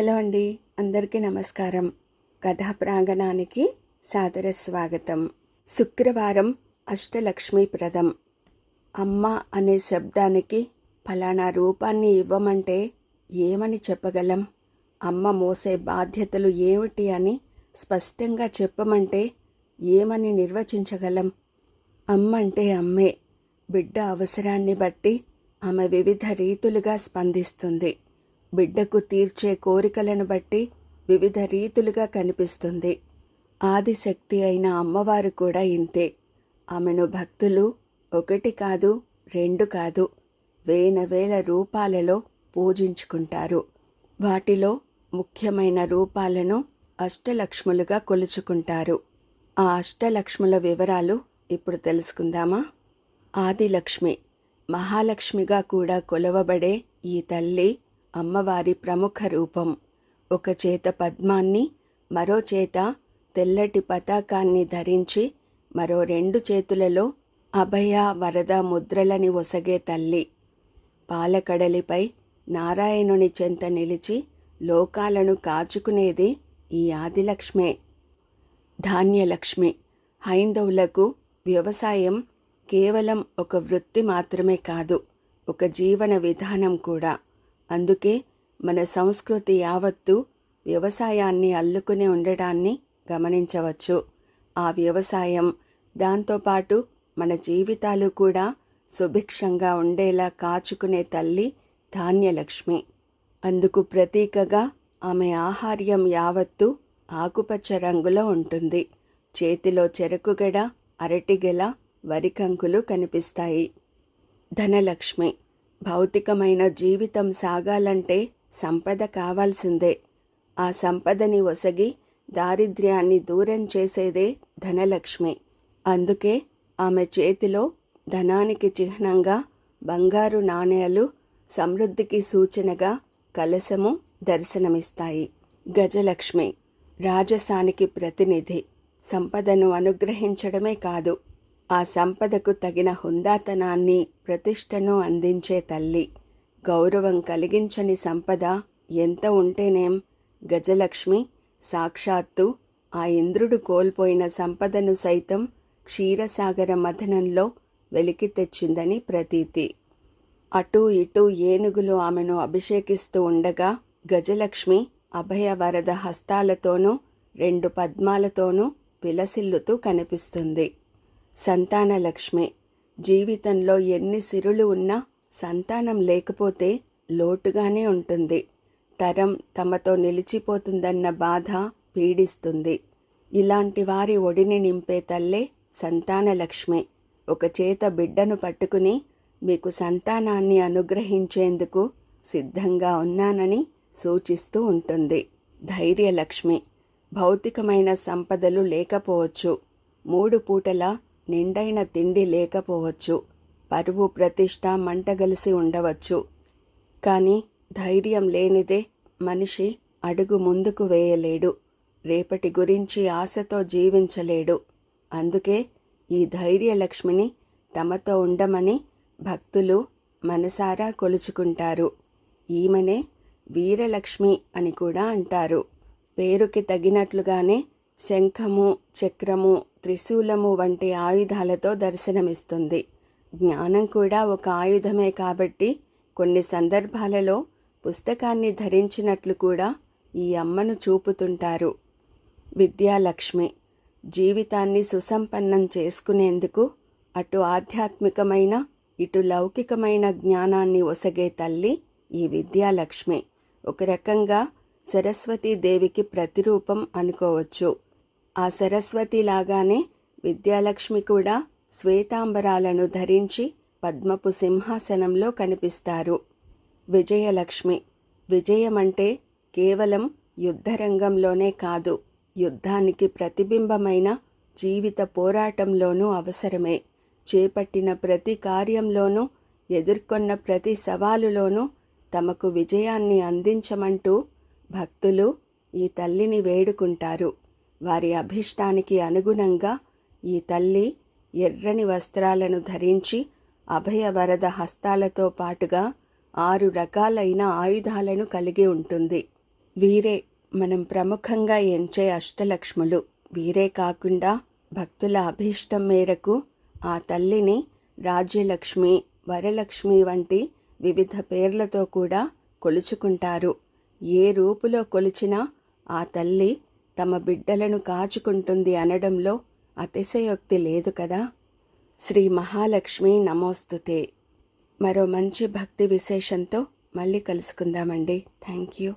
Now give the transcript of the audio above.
Hello అండి. అందరికీ నమస్కారం. కథా ప్రాంగణానికి సాదర స్వాగతం. శుక్రవారం అష్టలక్ష్మీప్రదం అమ్మ అనే శబ్దానికి ఫలానా రూపాన్ని ఇవ్వమంటే ఏమని చెప్పగలం? అమ్మ మోసే బాధ్యతలు ఏమిటి అని స్పష్టంగా చెప్పమంటే ఏమని నిర్వచించగలం? అమ్మ అంటే అమ్మే. బిడ్డ అవసరాన్ని బట్టి ఆమె వివిధ రీతులుగా స్పందిస్తుంది. బిడ్డకు తీర్చే కోరికలను బట్టి వివిధ రీతులుగా కనిపిస్తుంది. ఆదిశక్తి అయిన అమ్మవారు కూడా ఇంతే. ఆమెను భక్తులు ఒకటి కాదు రెండు కాదు వేల వేల రూపాలలో పూజించుకుంటారు. వాటిలో ముఖ్యమైన రూపాలను అష్టలక్ష్ములుగా కొలుచుకుంటారు. ఆ అష్టలక్ష్ముల వివరాలు ఇప్పుడు తెలుసుకుందామా? ఆదిలక్ష్మి మహాలక్ష్మిగా కూడా కొలవబడే ఈ తల్లి అమ్మవారి ప్రముఖ రూపం. ఒక చేత పద్మాన్ని మరో చేత తెల్లటి పతాకాన్ని ధరించి మరో రెండు చేతులలో అభయ వరద ముద్రలని ఒసగే తల్లి. పాలకడలిపై నారాయణుని చెంత నిలిచి లోకాలను కాచుకునేది ఈ ఆదిలక్ష్మే. ధాన్యలక్ష్మి. హైందవులకు వ్యవసాయం కేవలం ఒక వృత్తి మాత్రమే కాదు ఒక జీవన విధానం కూడా. అందుకే మన సంస్కృతి యావత్తు వ్యవసాయాన్ని అల్లుకుని ఉండటాన్ని గమనించవచ్చు. ఆ వ్యవసాయం దాంతోపాటు మన జీవితాలు కూడా సుభిక్షంగా ఉండేలా కాచుకునే తల్లి ధాన్యలక్ష్మి. అందుకు ప్రతీకగా ఆమె ఆహార్యం యావత్తు ఆకుపచ్చ రంగులో ఉంటుంది. చేతిలో చెరకుగడ అరటిగెల వరికంకులు కనిపిస్తాయి. ధనలక్ష్మి. భౌతికమైన జీవితం సాగాలంటే సంపద కావాల్సిందే. ఆ సంపదని ఒసగి దారిద్ర్యాన్ని దూరం చేసేదే ధనలక్ష్మి. అందుకే ఆమె చేతిలో ధనానికి చిహ్నంగా బంగారు నాణేలు సమృద్ధికి సూచనగా కలశము దర్శనమిస్తాయి. గజలక్ష్మి రాజసానికి ప్రతినిధి. సంపదను అనుగ్రహించడమే కాదు ఆ సంపదకు తగిన హుందాతనాన్ని ప్రతిష్టను అందించే తల్లి. గౌరవం కలిగించని సంపద ఎంత ఉంటేనేం? గజలక్ష్మి సాక్షాత్తు ఆ ఇంద్రుడు కోల్పోయిన సంపదను సైతం క్షీరసాగర మథనంలో వెలికి తెచ్చిందని ప్రతీతి. అటూ ఇటూ ఏనుగులు ఆమెను అభిషేకిస్తూ ఉండగా గజలక్ష్మి అభయవరద హస్తాలతోనూ రెండు పద్మాలతోనూ విలసిల్లుతూ కనిపిస్తుంది. సంతానలక్ష్మి. జీవితంలో ఎన్ని సిరులు ఉన్నా సంతానం లేకపోతే లోటుగానే ఉంటుంది. తరం తమతో నిలిచిపోతుందన్న బాధ పీడిస్తుంది. ఇలాంటి వారి ఒడిని నింపే తల్లే సంతానలక్ష్మి. ఒక చేత బిడ్డను పట్టుకుని మీకు సంతానాన్ని అనుగ్రహించేందుకు సిద్ధంగా ఉన్నానని సూచిస్తూ ఉంటుంది. ధైర్యలక్ష్మి. భౌతికమైన సంపదలు లేకపోవచ్చు. మూడు పూటల నిండైన తిండి లేకపోవచ్చు. పరువు ప్రతిష్ట మంటగలిసి ఉండవచ్చు. కానీ ధైర్యం లేనిదే మనిషి అడుగు ముందుకు వేయలేడు. రేపటి గురించి ఆశతో జీవించలేడు. అందుకే ఈ ధైర్యలక్ష్మిని తమతో ఉండమని భక్తులు మనసారా కొలుచుకుంటారు. ఈమెనే వీరలక్ష్మి అని కూడా అంటారు. పేరుకి తగినట్లుగానే శంఖము చక్రము త్రిశూలము వంటి ఆయుధాలతో దర్శనమిస్తుంది. జ్ఞానం కూడా ఒక ఆయుధమే కాబట్టి కొన్ని సందర్భాలలో పుస్తకాన్ని ధరించినట్లు కూడా ఈ అమ్మను చూపుతుంటారు. విద్యాలక్ష్మి జీవితాన్ని సుసంపన్నం చేసుకునేందుకు అటు ఆధ్యాత్మికమైన ఇటు లౌకికమైన జ్ఞానాన్ని ఒసగే తల్లి ఈ విద్యాలక్ష్మి. ఒక రకంగా సరస్వతీదేవికి ప్రతిరూపం అనుకోవచ్చు. ఆ సరస్వతి లాగానే విద్యాలక్ష్మి కూడా శ్వేతాంబరాలను ధరించి పద్మపు సింహాసనంలో కనిపిస్తారు. విజయలక్ష్మి. విజయమంటే కేవలం యుద్ధరంగంలోనే కాదు యుద్ధానికి ప్రతిబింబమైన జీవిత పోరాటంలోనూ అవసరమే. చేపట్టిన ప్రతి కార్యంలోనూ ఎదుర్కొన్న ప్రతి సవాలులోనూ తమకు విజయాన్ని అందించమంటూ భక్తులు ఈ తల్లిని వేడుకుంటారు. వారి అభిష్టానికి అనుగుణంగా ఈ తల్లి ఎర్రని వస్త్రాలను ధరించి అభయవరద హస్తాలతో పాటుగా ఆరు రకాలైన ఆయుధాలను కలిగి ఉంటుంది. వీరే మనం ప్రముఖంగా ఎంచే అష్టలక్ష్ములు. వీరే కాకుండా భక్తుల అభీష్టం మేరకు ఆ తల్లిని రాజ్యలక్ష్మి వరలక్ష్మి వంటి వివిధ పేర్లతో కూడా కొలుచుకుంటారు. ఏ రూపులో కొలిచినా ఆ తల్లి తమ బిడ్డలను కాచుకుంటుంది అనడంలో అతిశయోక్తి లేదు కదా? శ్రీ మహాలక్ష్మి నమోస్తుతే. మరో మంచి భక్తి విశేషంతో మళ్ళీ కలుసుకుందామండి. Thank you.